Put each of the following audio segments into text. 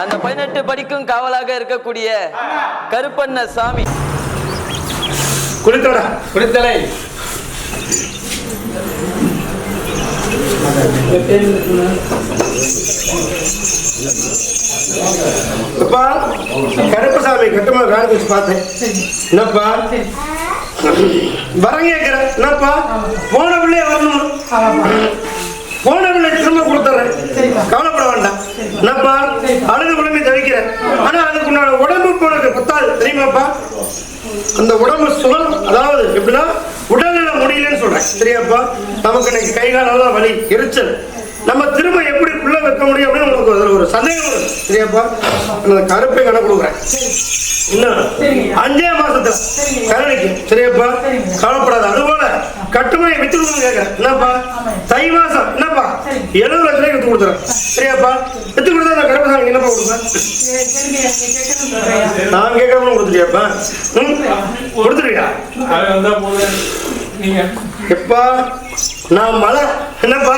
அந்த பதினெட்டு படிக்கும் காவலாக இருக்கக்கூடிய கருப்பண்ண சாமி. குளித்தோட குடித்தலை அப்பா கருப்பசாமி கட்டுமா வேலை வச்சு பார்த்தேன். என்னப்பா? கேட்கிறேன் என்னப்பா? போன பிள்ளைய வரணும் போன பிள்ளை திரும்ப கொடுத்துறேன் கவலைப்பட வேண்டாம் என்னப்பா? அழுது உடம்பை தவிக்கிறேன் ஆனா அதுக்கு உன்னோட உடம்பு உனக்கு பத்தாது. தெரியுமாப்பா? அந்த உடம்பு சுகம் அதாவது எப்படின்னா உடல்நிலை முடியலன்னு சொல்றேன். சரியாப்பா? நமக்கு இன்னைக்கு கை காலெல்லாம் வலி எரிச்சல். நம்ம திரும்ப எப்படி புள்ள வைக்க முடியும் அப்படின்னு உங்களுக்கு அதில் ஒரு சந்தேகம் வரும். சரியாப்பா? நான் கருப்பை கடை கொடுக்குறேன். இன்னும் அஞ்சே மாசத்துல. கரணிக்கு சரியாப்பா? கவலைப்படாத. அதுபோல கட்டுமையை வித்து கொடுங்க கேட்கறேன் என்னப்பா தை மாசம் என்னப்பா? எழுபது லட்சம் ரூபாய் எடுத்து கொடுத்துறேன். சரியாப்பா? எடுத்து கொடுத்தா அந்த சாமி என்னப்பா கொடுப்பேன் நான் கேட்கறவனும் கொடுத்துட்டியாப்பா? ம்? கொடுத்துருவியா நீங்க எப்பா? நான் மழை என்னப்பா?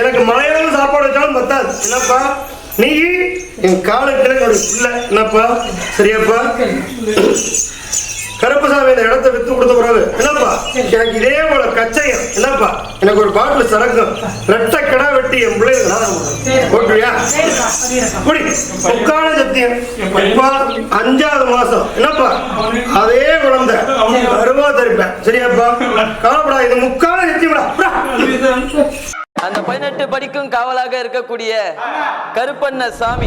எனக்கு மழையான சாப்பாடு வச்சாலும் பத்தாது. என்னப்பா? நீ என் காலுக்கு என்னோட பிள்ளை என்னப்பா? சரியாப்பா? கருப்பசாமி இந்த இடத்த வித்து கொடுத்த பிறகு என்னப்பா? எனக்கு இதே கச்சையம் என்னப்பா? எனக்கு ஒரு பாட்டில் சரக்கும் ரெட்டை கடா வெட்டி என் பிள்ளைங்க குடி. முக்கால சத்தியம் எப்பா? அஞ்சாவது மாசம். என்னப்பா? அதே குழந்தை. வருவா தரிப்பேன். சரியாப்பா? கவலைப்படா இது முக்கால சத்தியம்டா அந்த பதினெட்டு படிக்கும் காவலாக இருக்கக்கூடிய கருப்பண்ண சாமி.